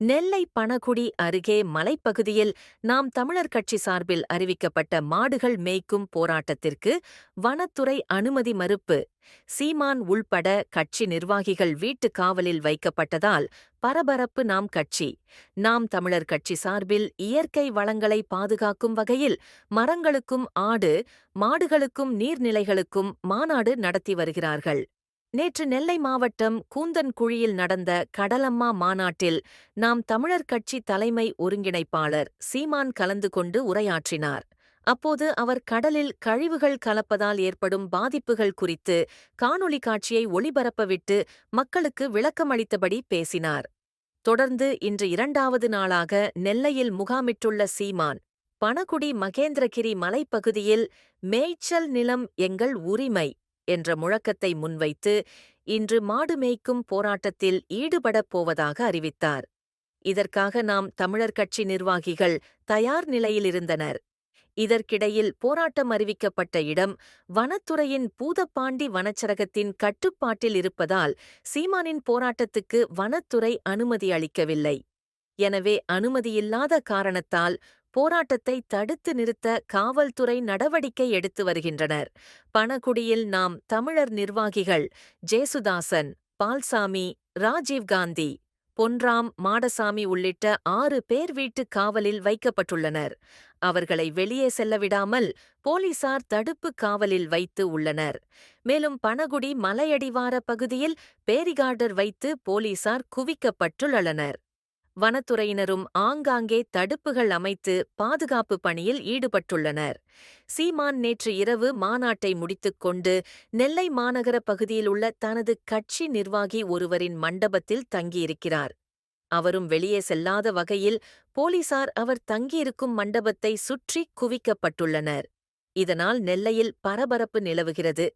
நெல்லை பணகுடி அருகே மலைப்பகுதியில் நாம் தமிழர் கட்சி சார்பில் அறிவிக்கப்பட்ட மாடுகள் மேய்க்கும் போராட்டத்திற்கு வனத்துறை அனுமதி மறுப்பு. சீமான் உள்பட கட்சி நிர்வாகிகள் வீட்டு காவலில் வைக்கப்பட்டதால் பரபரப்பு நாம் கட்சி. நாம் தமிழர் கட்சி சார்பில் இயற்கை வளங்களை பாதுகாக்கும் வகையில் மரங்களுக்கும் ஆடு மாடுகளுக்கும் நீர்நிலைகளுக்கும் மாநாடு நடத்தி வருகிறார்கள். நேற்று நெல்லை மாவட்டம் கூந்தன்குழியில் நடந்த கடலம்மா மாநாட்டில் நாம் தமிழர் கட்சி தலைமை ஒருங்கிணைப்பாளர் சீமான் கலந்து கொண்டு உரையாற்றினார். அப்போது அவர் கடலில் கழிவுகள் கலப்பதால் ஏற்படும் பாதிப்புகள் குறித்து காணொலி காட்சியை ஒளிபரப்பவிட்டு மக்களுக்கு விளக்கமளித்தபடி பேசினார். தொடர்ந்து இன்று இரண்டாவது நாளாக நெல்லையில் முகாமிட்டுள்ள சீமான் பணகுடி மகேந்திரகிரி மலைப்பகுதியில் மேய்ச்சல் நிலம் எங்கள் உரிமை என்ற முழக்கத்தை முன்வைத்து இன்று மாடு மேய்க்கும் போராட்டத்தில் ஈடுபடப் போவதாக அறிவித்தார். இதற்காக நாம் தமிழர் கட்சி நிர்வாகிகள் தயார் நிலையிலிருந்தனர் இதற்கிடையில் போராட்டம் அறிவிக்கப்பட்ட இடம் வனத்துறையின் பூதப்பாண்டி வனச்சரகத்தின் கட்டுப்பாட்டில் இருப்பதால் சீமானின் போராட்டத்துக்கு வனத்துறை அனுமதி அளிக்கவில்லை. எனவே அனுமதியில்லாத காரணத்தால் போராட்டத்தை தடுத்து நிறுத்த காவல்துறை நடவடிக்கை எடுத்து வருகின்றனர். பணகுடியில் நாம் தமிழர் நிர்வாகிகள் ஜேசுதாசன் பால்சாமி ராஜீவ்காந்தி பொன்ராம் மாடசாமி உள்ளிட்ட ஆறு பேர் வீட்டு காவலில் வைக்கப்பட்டுள்ளனர். அவர்களை வெளியே செல்லவிடாமல் போலீசார் தடுப்பு காவலில் வைத்து உள்ளனர். மேலும் பனகுடி மலையடிவார பகுதியில் பேரிகார்டர் வைத்து போலீசார் குவிக்கப்பட்டுள்ளனர். வனத்துறையினரும் ஆங்காங்கே தடுப்புகள் அமைத்து பாதுகாப்பு பணியில் ஈடுபட்டுள்ளனர். சீமான் நேற்று இரவு மாநாட்டை முடித்துக் கொண்டு நெல்லை மாநகர பகுதியில் உள்ள தனது கட்சி நிர்வாகி ஒருவரின் மண்டபத்தில் தங்கியிருக்கிறார். அவரும் வெளியே செல்லாத வகையில் போலீசார் அவர் தங்கியிருக்கும் மண்டபத்தை சுற்றி குவிக்கப்பட்டுள்ளனர். இதனால் நெல்லையில் பரபரப்பு நிலவுகிறது.